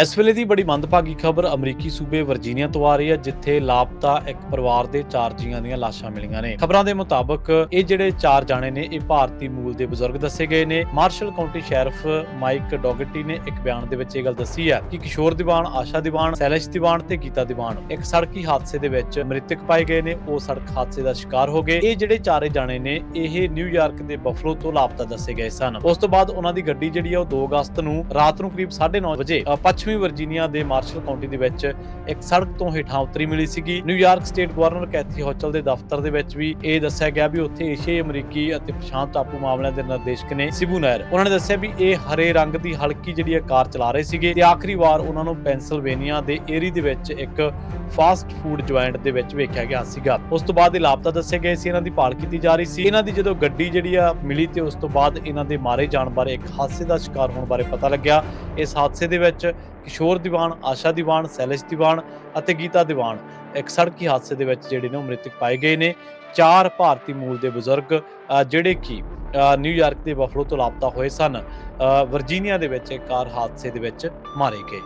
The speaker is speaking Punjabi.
ਇਸ ਵੇਲੇ ਦੀ ਬੜੀ ਮੰਦਭਾਗੀ ਖਬਰ ਅਮਰੀਕੀ ਸੂਬੇ ਵਰਜੀਨੀਆ ਤੋਂ ਆ ਰਹੀ ਹੈ ਜਿੱਥੇ ਲਾਪਤਾ ਇੱਕ ਪਰਿਵਾਰ ਦੇ ਚਾਰ ਜੀਆਂ ਦੀਆਂ ਲਾਸ਼ਾਂ ਮਿਲੀਆਂ ਨੇ। ਖਬਰਾਂ ਦੇ ਮੁਤਾਬਕ ਇਹ ਜਿਹੜੇ ਚਾਰ ਜਾਣੇ ਨੇ ਇਹ ਭਾਰਤੀ ਮੂਲ ਦੇ ਬਜ਼ੁਰਗ ਦੱਸੇ ਗਏ ਨੇ। Marshall County sheriff Mike Dougherty ਨੇ ਇੱਕ ਬਿਆਨ ਦੇ ਵਿੱਚ ਇਹ ਗੱਲ ਦੱਸੀ ਹੈ ਕਿ ਕਿਸ਼ੋਰ ਦੀਵਾਨ ਆਸ਼ਾ ਦੀਵਾਨ ਸੈਲਿਸ਼ ਦੀਵਾਨ ਤੇ ਗੀਤਾ ਦੀਵਾਨ ਇੱਕ ਸੜਕੀ ਹਾਦਸੇ ਦੇ ਵਿੱਚ ਮ੍ਰਿਤਕ ਪਾਏ ਗਏ ਨੇ। ਉਹ ਸੜਕ ਹਾਦਸੇ ਦਾ ਸ਼ਿਕਾਰ ਹੋ ਗਏ। ਇਹ ਜਿਹੜੇ ਚਾਰੇ ਜਾਣੇ ਨੇ ਇਹ ਨਿਊਯਾਰਕ ਦੇ ਬਫਲੋ ਤੋਂ ਲਾਪਤਾ ਦੱਸੇ ਗਏ ਸਨ। ਉਸ ਤੋਂ ਬਾਅਦ ਉਹਨਾਂ ਦੀ ਗੱਡੀ ਜਿਹੜੀ ਆ ਉਹ 2 ਅਗਸਤ ਨੂੰ ਰਾਤ ਨੂੰ ਕਰੀਬ 9:30 ਵਜੇ ਅ, ਪੱਛਮੀ ਵਰਜੀਨੀਆ ਦੇ ਮਾਰਸ਼ਲ ਕਾਉਂਟੀ ਦੇ ਵਿੱਚ ਇੱਕ ਸੜਕ ਤੋਂ ਹੇਠਾਂ ਉਤਰੀ ਮਿਲੀ ਸੀਗੀ। New York state governor Kathy Hochul ਦੇ ਦਫ਼ਤਰ ਦੇ ਵਿੱਚ ਵੀ ਇਹ ਦੱਸਿਆ ਗਿਆ ਵੀ ਉੱਥੇ ਏਸ਼ੀਆਈ, ਅਮਰੀਕੀ ਅਤੇ ਪ੍ਰਸ਼ਾਂਤ ਟਾਪੂ ਮਾਮਲਿਆਂ ਦੇ ਨਿਰਦੇਸ਼ਕ ਨੇ ਸਿਬੂ ਨਹਿਰ। ਉਹਨਾਂ ਨੇ ਦੱਸਿਆ ਵੀ ਇਹ ਹਰੇ ਰੰਗ ਦੀ ਹਲਕੀ ਜਿਹੜੀ ਹੈ ਕਾਰ ਚਲਾ ਰਹੇ ਸੀਗੇ ਤੇ ਆਖਰੀ ਵਾਰ ਉਹਨਾਂ ਨੂੰ ਪੈਂਸਿਲਵੇਨੀਆ ਦੇ ਏਰੀ ਦੇ ਵਿੱਚ ਇੱਕ ਫਾਸਟ ਫੂਡ ਜੁਆਇੰਟ ਦੇ ਵਿੱਚ ਵੇਖਿਆ ਗਿਆ ਸੀਗਾ। ਉਸ ਤੋਂ ਬਾਅਦ ਇਹ ਲਾਪਤਾ ਦੱਸੇ ਗਏ ਸੀ ਇਹਨਾਂ ਦੀ ਭਾਲ ਕੀਤੀ ਜਾ ਰਹੀ ਸੀ। ਇਹਨਾਂ ਦੀ ਜਦੋਂ ਗੱਡੀ ਜਿਹੜੀ ਆ ਮਿਲੀ ਤੇ ਉਸ ਤੋਂ ਬਾਅਦ ਇਹਨਾਂ ਦੇ ਮਾਰੇ ਜਾਣ ਬਾਰੇ ਇੱਕ ਹਾਦਸੇ ਦਾ ਸ਼ਿਕਾਰ ਹੋਣ ਬਾਰੇ ਪਤਾ ਲੱਗਿਆ। ਇਸ ਹਾਦਸੇ ਦੇ ਵਿੱਚ ਕਿਸ਼ੋਰ ਦੀਵਾਨ, ਆਸ਼ਾ ਦੀਵਾਨ, ਸੈਲਿਸ਼ ਦੀਵਾਨ ਅਤੇ ਗੀਤਾ ਦੀਵਾਨ ਇੱਕ ਸੜਕੀ ਹਾਦਸੇ ਦੇ ਵਿੱਚ ਜਿਹੜੇ ਨੇ ਉਹ ਮ੍ਰਿਤਕ ਪਾਏ ਗਏ ਨੇ। ਚਾਰ ਭਾਰਤੀ ਮੂਲ ਦੇ ਬਜ਼ੁਰਗ ਜਿਹੜੇ ਕਿ ਨਿਊਯਾਰਕ ਦੇ ਬਫਲੋ ਤੋਂ ਲਾਪਤਾ ਹੋਏ ਸਨ। ਵਰਜੀਨੀਆ ਦੇ ਵਿੱਚ ਇੱਕ ਕਾਰ ਹਾਦਸੇ ਦੇ ਵਿੱਚ ਮਾਰੇ ਗਏ।